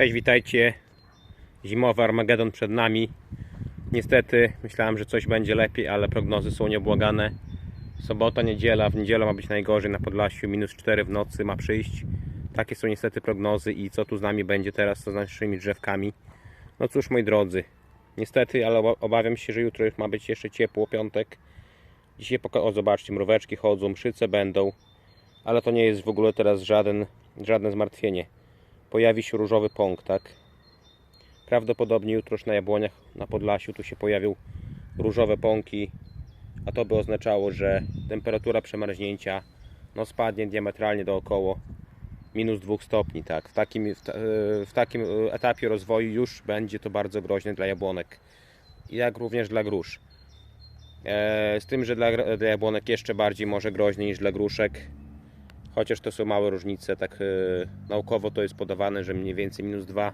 Cześć, witajcie. Zimowy Armagedon przed nami. Niestety myślałem, że coś będzie lepiej, ale prognozy są nieobłagane. Sobota, niedziela. W niedzielę ma być najgorzej na Podlasiu. Minus 4 w nocy ma przyjść. Takie są niestety prognozy i co tu z nami będzie teraz, co z naszymi drzewkami. No cóż, moi drodzy. Niestety, ale oba- obawiam się, że jutro już ma być jeszcze ciepło, piątek. Dzisiaj, o zobaczcie, mróweczki chodzą, mszyce będą. Ale to nie jest w ogóle teraz żaden, żadne zmartwienie pojawi się różowy pąk, tak? Prawdopodobnie jutro już na jabłoniach na Podlasiu tu się pojawią różowe pąki, a to by oznaczało, że temperatura przemarznięcia no, spadnie diametralnie do około minus 2 stopni, tak? W takim, w, ta, w takim etapie rozwoju już będzie to bardzo groźne dla jabłonek, jak również dla grusz. E, z tym, że dla, dla jabłonek jeszcze bardziej może groźnie niż dla gruszek, chociaż to są małe różnice, tak e, naukowo to jest podawane, że mniej więcej minus 2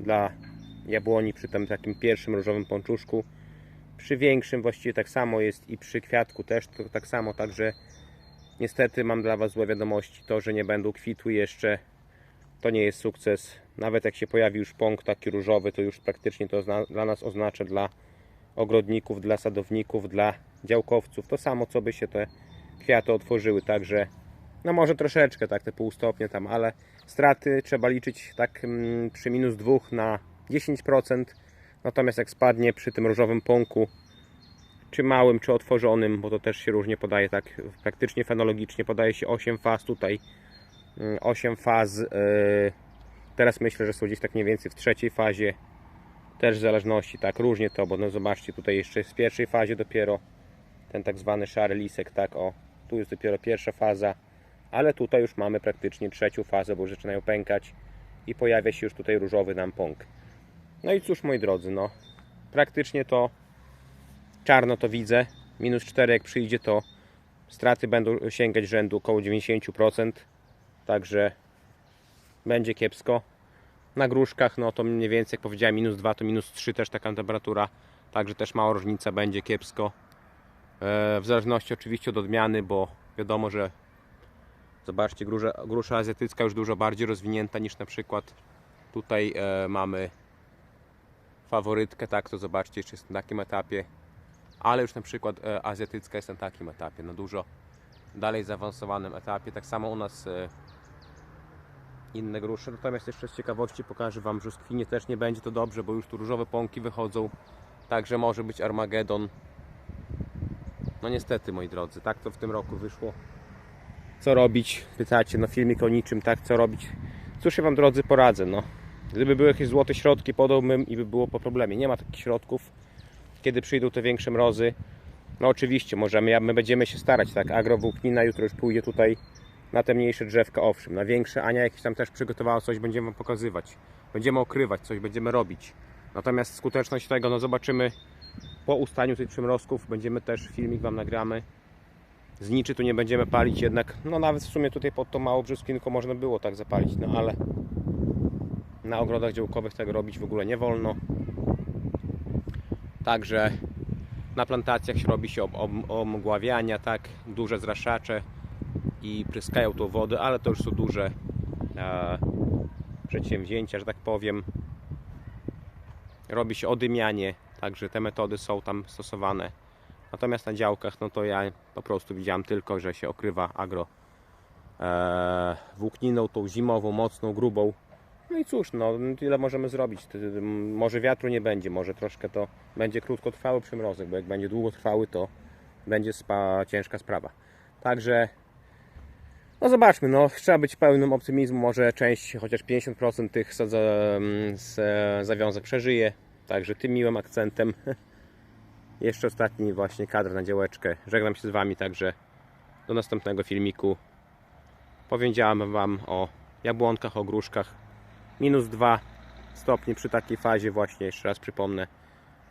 dla jabłoni przy tym takim pierwszym różowym pączuszku. Przy większym właściwie tak samo jest i przy kwiatku też to tak samo, także niestety mam dla Was złe wiadomości. To, że nie będą kwitły jeszcze, to nie jest sukces. Nawet jak się pojawi już pąk taki różowy, to już praktycznie to dla nas oznacza dla ogrodników, dla sadowników, dla działkowców. To samo, co by się te kwiaty otworzyły, także no może troszeczkę, tak te pół stopnia tam, ale straty trzeba liczyć tak mm, przy minus 2 na 10%. Natomiast jak spadnie przy tym różowym pąku, czy małym, czy otworzonym, bo to też się różnie podaje, tak praktycznie fenologicznie podaje się 8 faz tutaj. 8 faz. yy, Teraz myślę, że są gdzieś tak mniej więcej w trzeciej fazie. Też w zależności, tak różnie to, bo no zobaczcie, tutaj jeszcze jest w pierwszej fazie dopiero ten tak zwany szary lisek, tak o, tu jest dopiero pierwsza faza, ale tutaj już mamy praktycznie trzecią fazę, bo już zaczynają pękać i pojawia się już tutaj różowy nam pąk. No i cóż moi drodzy, no praktycznie to czarno to widzę, minus 4 jak przyjdzie to straty będą sięgać rzędu około 90%, także będzie kiepsko. Na gruszkach, no to mniej więcej jak powiedziałem minus 2 to minus 3 też taka temperatura, także też mała różnica, będzie kiepsko. E, W zależności oczywiście od odmiany, bo wiadomo, że zobaczcie, grusza, grusza azjatycka już dużo bardziej rozwinięta niż na przykład tutaj e, mamy faworytkę, tak, to zobaczcie, jeszcze jest na takim etapie, ale już na przykład e, azjatycka jest na takim etapie, na dużo dalej zaawansowanym etapie. Tak samo u nas e, inne grusze. Natomiast jeszcze z ciekawości pokażę Wam, że Skwinie też nie będzie to dobrze, bo już tu różowe pąki wychodzą, także może być Armagedon. No niestety, moi drodzy, tak to w tym roku wyszło. Co robić? Pytacie, no filmik o niczym, tak, co robić? Cóż ja Wam, drodzy, poradzę, no. Gdyby były jakieś złote środki, podałbym i by było po problemie. Nie ma takich środków. Kiedy przyjdą te większe mrozy, no oczywiście, możemy, my będziemy się starać, tak, agrowłóknina jutro już pójdzie tutaj na te mniejsze drzewka, owszem, na większe Ania jakieś tam też przygotowała coś, będziemy Wam pokazywać. Będziemy okrywać, coś będziemy robić. Natomiast skuteczność tego, no zobaczymy po ustaniu tych przymrozków, będziemy też filmik Wam nagramy. Z niczy tu nie będziemy palić jednak, no nawet w sumie tutaj pod tą małą brzuskinką można było tak zapalić, no ale na ogrodach działkowych tego robić w ogóle nie wolno. Także na plantacjach się robi się om- om- omgławiania, tak, duże zraszacze i pryskają tą wodę, ale to już są duże e, przedsięwzięcia, że tak powiem. Robi się odymianie, także te metody są tam stosowane. Natomiast na działkach, no to ja po prostu widziałem tylko, że się okrywa agro e, włókniną, tą zimową, mocną, grubą. No i cóż, no tyle możemy zrobić. Może wiatru nie będzie, może troszkę to będzie krótkotrwały przymrozek, bo jak będzie długotrwały, to będzie spa, ciężka sprawa. Także no zobaczmy, no trzeba być pełnym optymizmu, może część, chociaż 50% tych z, e, zawiązek przeżyje. Także tym miłym akcentem jeszcze ostatni właśnie kadr na działeczkę. Żegnam się z Wami, także do następnego filmiku. Powiedziałem Wam o jabłonkach, o gruszkach. Minus 2 stopnie przy takiej fazie właśnie, jeszcze raz przypomnę,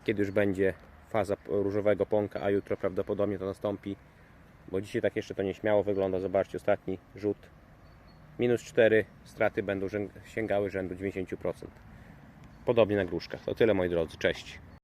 kiedy już będzie faza różowego pąka, a jutro prawdopodobnie to nastąpi bo dzisiaj tak jeszcze to nieśmiało wygląda. Zobaczcie, ostatni rzut. Minus 4, straty będą sięgały rzędu 90%. Podobnie na gruszkach. To tyle moi drodzy, cześć.